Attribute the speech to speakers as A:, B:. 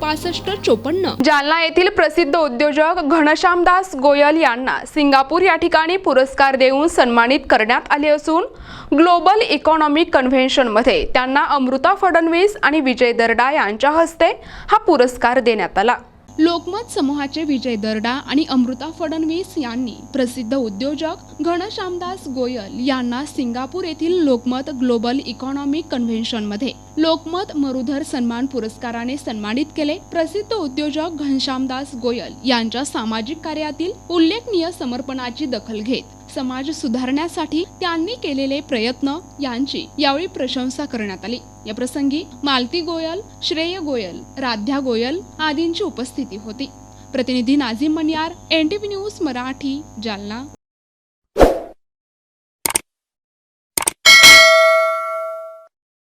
A: पासष्ट चोपन्न.
B: जालना येथील प्रसिद्ध उद्योजक घनश्यामदास गोयल यांना सिंगापूर या ठिकाणी पुरस्कार देऊन सन्मानित करण्यात आले असून ग्लोबल इकॉनॉमिक कन्व्हेन्शनमध्ये त्यांना अमृता फडणवीस आणि विजय दर्डा यांच्या हस्ते हा पुरस्कार देण्यात आला.
A: लोकमत समूहाचे विजय दर्डा आणि अमृता फडणवीस यांनी प्रसिद्ध उद्योजक घनश्यामदास गोयल यांना सिंगापूर येथील लोकमत ग्लोबल इकॉनॉमिक कन्व्हेन्शनमध्ये लोकमत मरुधर सन्मान पुरस्काराने सन्मानित केले. प्रसिद्ध उद्योजक घनश्यामदास गोयल यांच्या सामाजिक कार्यातील उल्लेखनीय समर्पणाची दखल घेत समाज सुधारण्यासाठी त्यांनी केलेले प्रयत्न यांची यावेळी प्रशंसा करण्यात आली. या प्रसंगी मालती गोयल श्रेय गोयल राध्या गोयल आदींची उपस्थिती होती. प्रतिनिधी नाझीम मनियार एन न्यूज मराठी जालना.